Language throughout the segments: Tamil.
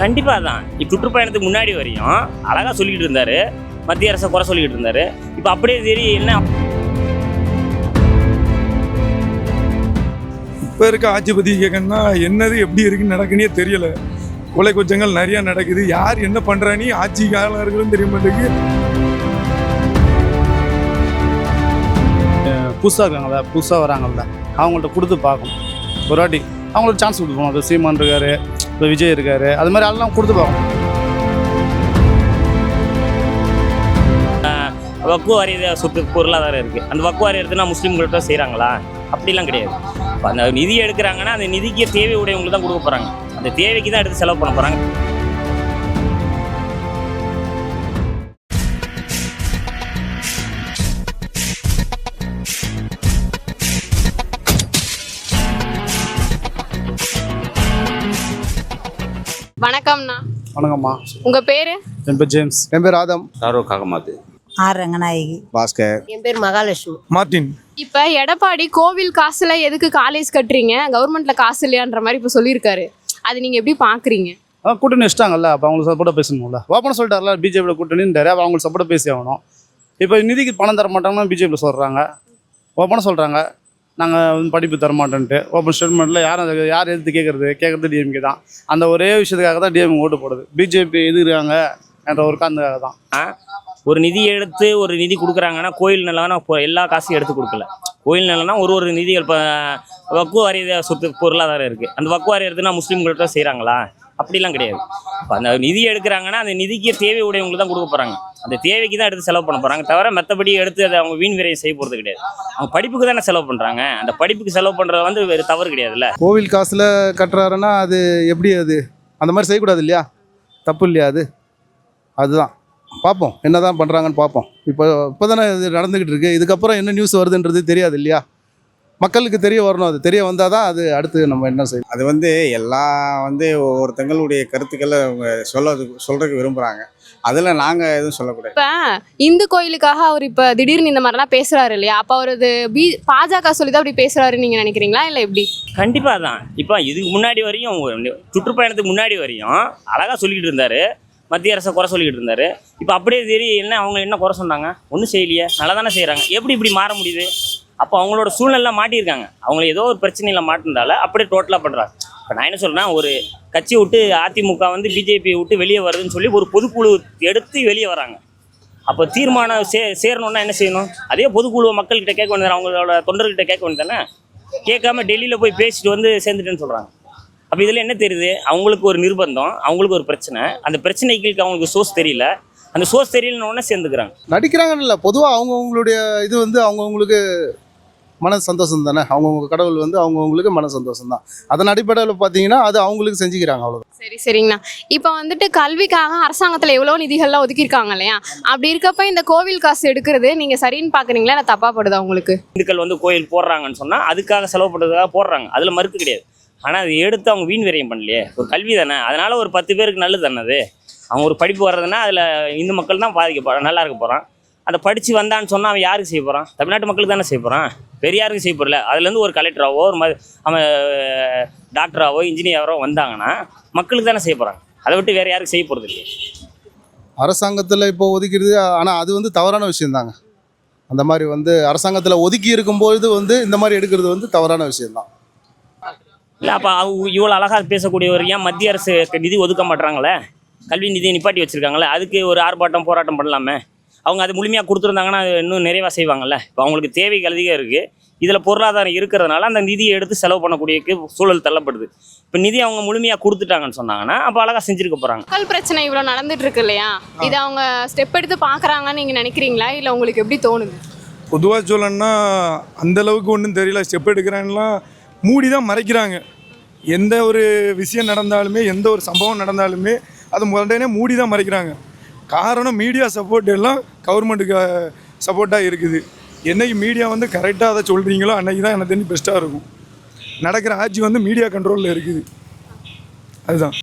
கண்டிப்பாக தான் இப்போ சுற்றுப்பயணத்துக்கு முன்னாடி வரையும் அழகாக சொல்லிக்கிட்டு இருந்தாரு. மத்திய அரசை குறை சொல்லிக்கிட்டு இருந்தாரு. இப்போ அப்படியே சரி என்ன? இப்போ இருக்க ஆட்சி பற்றி கேட்கணும்னா என்னது எப்படி இருக்குன்னு நடக்குன்னே தெரியல. கொலை குற்றங்கள் நிறைய நடக்குது. யார் என்ன பண்ணுறானி ஆட்சி காலர்களும் தெரிய மாட்டேங்குது. புதுசாக இருக்காங்கல்ல புதுசாக வராங்கல்ல அவங்கள்ட்ட கொடுத்து பார்க்கணும். ஒரு வாட்டி அவங்களுக்கு சான்ஸ் கொடுப்போம். இப்போ சீமான் இருக்காரு இப்போ விஜய் இருக்காரு. அது மாதிரி ஆள்லாம் கொடுத்து பார்க்கணும் வக்கு வாரிய சொத்து பொருளாதாரம் இருக்குது அந்த வக்குவாரி எடுத்துனா முஸ்லீம்கள்ட்ட செய்கிறாங்களா அப்படிலாம் கிடையாது. இப்போ அந்த நிதி எடுக்கிறாங்கன்னா அந்த நிதிக்கு தேவை உடையவங்களுக்கு தான் கொடுக்க போகிறாங்க அந்த தேவைக்கு தான் எடுத்து செலவு பண்ண போகிறாங்க வணக்கம்ண்ணா வணக்கம்மா. உங்க பேரு? என் பேர் ஜேம்ஸ். என் பேர் ஆதம். யாரோ காகமாத்து ஆர் ரங்கநாயகி. பாஸ்கர். என் பேர் மகாலட்சுமி. மார்ட்டின். இப்ப எடப்பாடி கோவில் காசுல எதுக்கு காலேஜ் கட்டுறீங்க? கவர்மெண்ட்ல காசு இல்லையான்ற மாதிரி இப்ப சொல்லியிருக்காரு. அது நீங்க எப்படி பாக்குறீங்க? கூட்டணி வச்சிட்டாங்கல்ல அப்போ அவங்களுக்கு சப்போர்ட்டாக பேசணும்ல. ஓப்பனாக சொல்லிட்டார்ல பிஜேபியோட கூட்டணின்றாரு அப்போ அவங்களுக்கு சப்போர்ட்டாக பேசி ஆகணும். இப்போ நிதிக்கு பணம் தர மாட்டாங்கன்னு பிஜேபியில் சொல்கிறாங்க ஓப்பனாக சொல்கிறாங்க நாங்கள் வந்து படிப்பு தரமாட்டோன்ட்டு. ஓப்பன் ஸ்டேட்மெண்ட்டில் யாரும் அதை யார் எதிர்த்து கேட்குறது கேட்குறது டிஎம்கே தான். அந்த ஒரே விஷயத்துக்காக தான் டிஎம்கே ஓட்டு போடுது. பிஜேபி எதிர்க்காங்க என்ற ஒரு காரணத்துக்காக தான். ஒரு நிதி எடுத்து ஒரு நிதி கொடுக்குறாங்கன்னா கோயில் நிலம்னா இப்போ எல்லா காசையும் எடுத்து கொடுக்கல. கோயில் நிலம்னா ஒரு ஒரு நிதிகள் இப்போ வக்குவாரிய சொத்து பொருளாதாரம் இருக்குது அந்த வக்குவாரி எடுத்துனா முஸ்லீம்கள்ட்ட செய்கிறாங்களா அப்படிலாம் கிடையாது. இப்போ அந்த நிதி எடுக்கிறாங்கன்னா அந்த நிதிக்கு தேவை உடையவங்களுக்கு தான் கொடுக்க போகிறாங்க அந்த தேவைக்கு தான் எடுத்து செலவு பண்ண போகிறாங்க தவிர மற்றபடி எடுத்து அதை அவங்க வீண் விரையம் செய்ய போகிறது கிடையாது. அவங்க படிப்புக்கு தானே செலவு பண்ணுறாங்க அந்த படிப்புக்கு செலவு பண்ணுறது வந்து வேறு தவறு கிடையாதுல்ல? கோவில் காசில் கட்டுறாருன்னா அது எப்படி அது? அந்த மாதிரி செய்யக்கூடாது இல்லையா? தப்பு இல்லையா அது? அதுதான். பார்ப்போம். என்ன தான் பண்ணுறாங்கன்னு பார்ப்போம். இப்போ இப்போ தானே இது நடந்துக்கிட்டு இருக்குது இதுக்கப்புறம் என்ன நியூஸ் வருதுன்றது தெரியாது இல்லையா? மக்களுக்கு தெரிய வரணும். அது தெரிய வந்தால் தான் அது அடுத்து நம்ம என்ன செய்யணும் அது வந்து எல்லா வந்து ஒவ்வொருத்தங்களுடைய கருத்துக்களை அவங்க சொல்ல சொல்றதுக்கு விரும்புகிறாங்க அதில் நாங்கள் எதுவும் சொல்லக்கூடாது. இப்ப இந்து கோயிலுக்காக அவர் இப்ப திடீர்னு இந்த மாதிரிலாம் பேசுறாரு இல்லையா? அப்ப அவரது பி பாஜக சொல்லி தான் அப்படி பேசுறாரு நீங்க நினைக்கிறீங்களா? இல்ல எப்படி? கண்டிப்பாக தான் இப்போ இதுக்கு முன்னாடி வரையும் சுற்றுப்பயணத்துக்கு முன்னாடி வரையும் அழகாக சொல்லிக்கிட்டு இருந்தாரு. மத்திய அரசை குறை சொல்லிக்கிட்டு இருந்தாரு. இப்போ அப்படியே சரி என்ன அவங்க என்ன குறை சொன்னாங்க? ஒன்றும் செய்யலையே. நல்லா தானே செய்கிறாங்க எப்படி இப்படி மாற முடியுது? அப்போ அவங்களோட சூழ்நிலை மாட்டியிருக்காங்க. அவங்கள ஏதோ ஒரு பிரச்சனையில் மாட்டினால அப்படியே டோட்டலாக பண்ணுறாங்க இப்போ நான் என்ன சொல்கிறேன்னா ஒரு கட்சி விட்டு அதிமுக வந்து பிஜேபி விட்டு வெளியே வருதுன்னு சொல்லி ஒரு பொதுக்குழு எடுத்து வெளியே வராங்க. அப்போ தீர்மானம் சே சேரணும்னா என்ன செய்யணும்? அதே பொதுக்குழு மக்கள்கிட்ட கேட்க வேண்டியது அவங்களோட தொண்டர்கிட்ட கேட்க வேண்டியதானே கேட்காம டெல்லியில் போய் பேசிட்டு வந்து சேர்ந்துட்டேன்னு சொல்கிறாங்க அப்போ இதில் என்ன தெரியுது? அவங்களுக்கு ஒரு நிர்பந்தம் அவங்களுக்கு ஒரு பிரச்சனை. அந்த பிரச்சனைகளுக்கு அவங்களுக்கு சோர்ஸ் தெரியல. அந்த சோர்ஸ் தெரியலன்னு உடனே சேர்ந்துக்கிறாங்க. நடிக்கிறாங்கன்னு இல்லை பொதுவாக அவங்கவுங்களுடைய இது வந்து அவங்கவுங்களுக்கு மன சந்தோஷம் தானே அவங்கவுங்க கடவுள் வந்து அவங்கவுங்களுக்கு மன சந்தோஷம் தான் அதன் அடிப்படையில் பார்த்தீங்கன்னா அது அவங்களுக்கு செஞ்சுக்கிறாங்க அவ்வளோ சரி சரிங்கண்ணா. இப்போ வந்துட்டு கல்விக்காக அரசாங்கத்துல எவ்வளோ நிதிகள்லாம் ஒதுக்கியிருக்காங்க இல்லையா? அப்படி இருக்கப்ப இந்த கோவில் காசு எடுக்கிறது நீங்க சரின்னு பாக்குறீங்களா? இல்லை தப்பா படுதா உங்களுக்கு? இந்துக்கள் வந்து கோயில் போடுறாங்கன்னு சொன்னால் அதுக்காக செலவு பண்ணுறதுக்காக போடுறாங்க. அதில் மறுப்பு கிடையாது. ஆனால் அது எடுத்து அவங்க வீண் விரயம் பண்ணலையே. ஒரு கல்வி தானே. அதனால ஒரு பத்து பேருக்கு நல்லது தானே அது? அவங்க ஒரு படிப்பு வர்றதுன்னா அதில் இந்து மக்கள் தான் பாதிக்க போகிறான் நல்லா இருக்க போகிறான் அதை படித்து வந்தான்னு சொன்னால் அவன் யாருக்கு செய்ய போகிறான் தமிழ்நாட்டு மக்களுக்கு தானே செய்ய போகிறான் பெரியாருக்கு செய்ய போகிறல அதுலேருந்து ஒரு கலெக்டராவோ ஒரு ம அவன் டாக்டராவோ இன்ஜினியரோ வந்தாங்கன்னா மக்களுக்கு தானே செய்ய போகிறாங்க அதை விட்டு வேறு யாருக்கு செய்ய போகிறது இல்லையே? அரசாங்கத்தில் இப்போ ஒதுக்கிறது ஆனால் அது வந்து தவறான விஷயம்தாங்க. அந்த மாதிரி வந்து அரசாங்கத்தில் ஒதுக்கி இருக்கும்பொழுது வந்து இந்த மாதிரி எடுக்கிறது வந்து தவறான விஷயம்தான். இல்லை அப்போ இவ்வளோ அழகாக பேசக்கூடியவர் ஏன் மத்திய அரசு நிதி ஒதுக்க மாட்றாங்களே? கல்வி நிதியை நிப்பாட்டி வச்சுருக்காங்களே? அதுக்கு ஒரு ஆர்ப்பாட்டம் போராட்டம் பண்ணலாமே? அவங்க அது முழுமையாக கொடுத்துருந்தாங்கன்னா அது இன்னும் நிறைவாக செய்வாங்கல்ல. இப்போ அவங்களுக்கு தேவைகள் அதிகம் இருக்குது இதில் பொருளாதாரம் இருக்கிறதுனால அந்த நிதியை எடுத்து செலவு பண்ணக்கூடிய சூழல் தள்ளப்படுது. இப்போ நிதி அவங்க முழுமையாக கொடுத்துட்டாங்கன்னு சொன்னாங்கன்னா அப்போ அழகாக செஞ்சுருக்க போகிறாங்க மக்கள் பிரச்சனை இவ்வளோ நடந்துட்டு இருக்கு இல்லையா? இதை அவங்க ஸ்டெப் எடுத்து பார்க்கறாங்கன்னு நீங்க நினைக்கிறீங்களா? இல்லை உங்களுக்கு எப்படி தோணுது? பொதுவாக சொல்லணும்னா அந்த அளவுக்கு ஒன்றும் தெரியல. ஸ்டெப் எடுக்கிறான்லாம் மூடி தான் மறைக்கிறாங்க. எந்த ஒரு விஷயம் நடந்தாலுமே எந்த ஒரு சம்பவம் நடந்தாலுமே அது உடனே மூடி தான் மறைக்கிறாங்க. காரணம் மீடியா சப்போர்ட் எல்லாம் கவர்மெண்ட்டுக்கு சப்போர்ட்டாக இருக்குது. என்னைக்கு மீடியா வந்து கரெக்டாக அதை சொல்கிறீங்களோ அன்னைக்கு தான் எனக்கு தெரிஞ்சு பெஸ்ட்டாக இருக்கும். நடக்கிற ஆட்சி வந்து மீடியா கண்ட்ரோலில் இருக்குது. அதுதான்.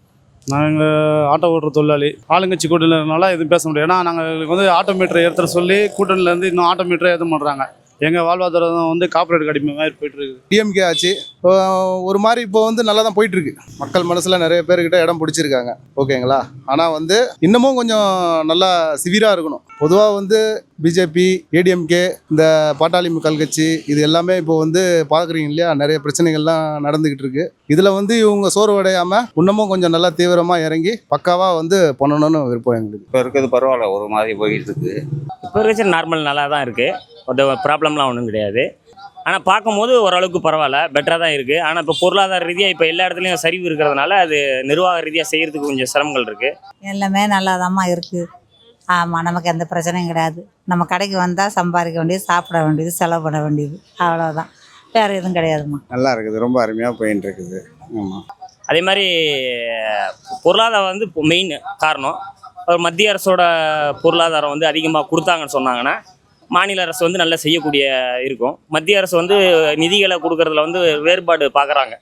நாங்கள் ஆட்டோ ஓட்டுற தொழிலாளி ஆளுங்கட்சி கூட்டணினால எதுவும் பேச முடியாது. ஏன்னா நாங்கள் எங்களுக்கு வந்து ஆட்டோ மீட்டர் ஏற்றுற சொல்லி கூட்டணியிலேருந்து இன்னும் ஆட்டோ மீட்டரை ஏற்ற மாட்றாங்க எங்கள் வாழ்வாதாரம் வந்து கார்பரேட் அடிமை மாதிரி போயிட்டு இருக்குது. டிஎம்கே ஆச்சு. ஒரு மாதிரி இப்போ வந்து நல்லா தான் போயிட்டு இருக்கு மக்கள் மனசில் நிறைய பேர்கிட்ட இடம் பிடிச்சிருக்காங்க. ஓகேங்களா? ஆனால் வந்து இன்னமும் கொஞ்சம் நல்லா சிவியராக இருக்கணும். பொதுவாக வந்து பிஜேபி ஏடிஎம்கே இந்த பாட்டாளி மக்கள் கட்சி இது எல்லாமே இப்போ வந்து பார்க்குறீங்க இல்லையா? நிறைய பிரச்சனைகள்லாம் நடந்துக்கிட்டு இருக்கு. இதில் வந்து இவங்க சோர்வடையாமல் இன்னமும் கொஞ்சம் நல்லா தீவிரமாக இறங்கி பக்காவாக வந்து பண்ணணும்னு விருப்பம் எங்களுக்கு. இப்போ இருக்கிறது பரவாயில்ல. ஒரு மாதிரி போயிட்டு இருக்கு. இப்போ இருக்கிற நார்மல் நல்லா தான் இருக்குது ஒரு ப்ராப்ளம்லாம் ஒன்றும் கிடையாது. ஆனால் பார்க்கும்போது ஓரளவுக்கு பரவாயில்ல. பெட்டராக தான் இருக்குது ஆனால் இப்போ பொருளாதார ரீதியாக இப்போ எல்லா இடத்துலையும் சரிவு இருக்கிறதுனால அது நிர்வாக ரீதியாக செய்கிறதுக்கு கொஞ்சம் சிரமங்கள் இருக்குது எல்லாமே நல்லாதாம்மா இருக்குது ஆமாம் நமக்கு எந்த பிரச்சனையும் கிடையாது. நம்ம கடைக்கு வந்தால் சம்பாதிக்க வேண்டியது சாப்பிட வேண்டியது செலவு பண்ண வேண்டியது. அவ்வளோதான் வேறு எதுவும் கிடையாதும்மா. நல்லா இருக்குது. ரொம்ப அருமையாக போயின்னு இருக்குது. ஆமாம் அதே மாதிரி பொருளாதாரம் வந்து மெயின் காரணம். ஒரு மத்திய அரசோட பொருளாதாரம் வந்து அதிகமாக கொடுத்தாங்கன்னு சொன்னாங்கன்னா மாநில அரசு வந்து நல்லா செய்யக்கூடிய இருக்கும். மத்திய அரசு வந்து நிதிகளை கொடுக்கறதுல வந்து வேறுபாடு பார்க்குறாங்க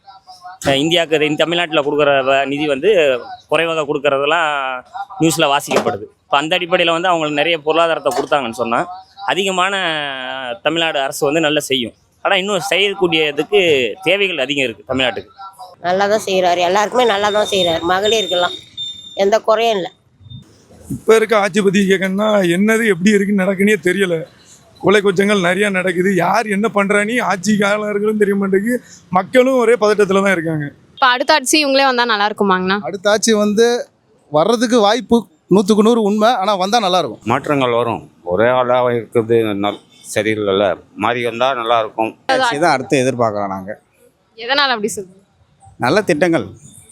இந்தியாவுக்கு தமிழ்நாட்டில் கொடுக்குற வ- நிதி வந்து குறைவாக கொடுக்கறதெல்லாம் நியூஸில் வாசிக்கப்படுது. இப்போ அந்த அடிப்படையில் வந்து அவங்களுக்கு நிறைய பொருளாதாரத்தை கொடுத்தாங்கன்னு சொன்னால் அதிகமான தமிழ்நாடு அரசு வந்து நல்லா செய்யும். ஆனால் இன்னும் செய்யக்கூடியதுக்கு தேவைகள் அதிகம் இருக்குது தமிழ்நாட்டுக்கு. நல்லா தான் செய்கிறாரு எல்லாருக்குமே நல்லா தான் செய்கிறாரு மகளிருக்கெல்லாம் எந்த குறையும் இல்லை. இப்போ இருக்க ஆட்சி பற்றி கேட்கணும்னா என்னது எப்படி இருக்குன்னு நடக்குன்னே தெரியல. கொலை கொச்சங்கள் நிறையா நடக்குது. யார் என்ன பண்ணுறானி ஆட்சிக்காரர்களும் தெரிய மாட்டேங்குது. மக்களும் ஒரே பதட்டத்தில் தான் இருக்காங்க. இப்போ அடுத்த ஆட்சி இவங்களே வந்தால் நல்லா இருக்குமாங்கண்ணா? அடுத்த ஆட்சி வந்து வர்றதுக்கு வாய்ப்பு நூற்றுக்கு நூறு உண்மை ஆனால் வந்தால் நல்லாயிருக்கும் மாற்றங்கள் வரும். ஒரே ஆளாக இருக்கிறது சரியில்லைல்ல. மாறி வந்தால் நல்லா இருக்கும். ஆட்சி தான் அடுத்து எதிர்பார்க்குறோம் நாங்கள் எதனால் அப்படி சொல்லுங்க நல்ல திட்டங்கள்.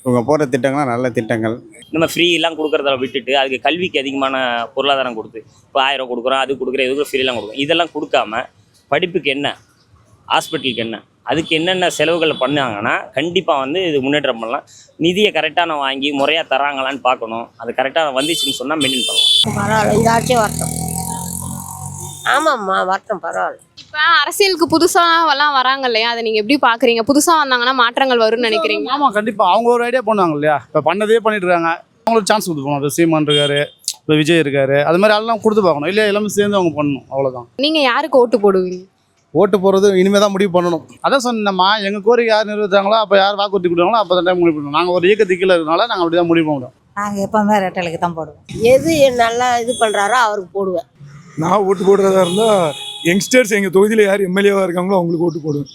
இவங்க போகிற திட்டங்கள்லாம் நல்ல திட்டங்கள். நம்ம ஃப்ரீலாம் கொடுக்குறத விட்டுட்டு அதுக்கு கல்விக்கு அதிகமான பொருளாதாரம் கொடுத்து இப்போ ஆயிரம் கொடுக்குறோம் அது கொடுக்குறோம் இது ஃப்ரீலாம் கொடுக்குறோம் இதெல்லாம் கொடுக்காம படிப்புக்கு என்ன ஹாஸ்பிட்டலுக்கு என்ன அதுக்கு என்னென்ன செலவுகள் பண்ணாங்கன்னா கண்டிப்பாக வந்து இது முன்னேற்றம் பண்ணலாம். நிதியை கரெக்டான வாங்கி முறையாக தராங்களான்னு பார்க்கணும். அது கரெக்டாக வந்துச்சுன்னு சொன்னால் மெயின்டைன் பண்ணலாம். பரவாயில்ல இந்த ஆட்சியே வரட்டும் ஆமாம்மா வரட்டும் பரவாயில்ல. இப்போ அரசியலுக்கு புதுசாக எல்லாம் வராங்க இல்லையா? அதை நீங்கள் எப்படி பார்க்குறீங்க புதுசாக வந்தாங்கன்னா மாற்றங்கள் வரும்னு நினைக்கிறீங்க? ஆமாம் கண்டிப்பாக அவங்க ஒரு ஐடியா பண்ணுவாங்க இல்லையா? இப்போ பண்ணதே பண்ணிட்டு இருக்காங்க. அவங்களுக்கு சான்ஸ் கொடுத்து போகணும். இப்போ சீமான் இருக்காரு இப்போ விஜய் இருக்காரு. அது மாதிரி ஆள்லாம் கொடுத்து பார்க்கணும். இல்லையா எல்லாமே சேர்ந்து அவங்க பண்ணணும். அவ்வளோதான் நீங்கள் யாருக்கு ஓட்டு போடுவீங்க? ஓட்டு போகிறது இனிமேல் தான் முடிவு பண்ணணும். அதான் சொன்னேம்மா எங்கள் கோரிக்கை யார் நிறைவேற்றாங்களோ அப்போ யார் வாக்குறுதி கொடுத்தாங்களோ அப்போ தான் டைம் முடிவு பண்ணுவோம் நாங்கள் ஒரு இயக்கத்துக்கு கீழே இருக்கனால நாங்கள் அப்படி தான் முடிவு பண்ண முடியும் நாங்கள் எப்போவுமே ரெட்டலுக்கு தான் போடுவோம். எது நல்லா இது பண்ணுறாரோ அவருக்கு போடுவேன். நான் ஓட்டு போடுறதா இருந்தால் யங்ஸ்டர்ஸ் எங்கள் தொகுதியில் யார் எம்எல்ஏவாக இருக்காங்களோ அவங்களுக்கு ஓட்டு போடுவேன்.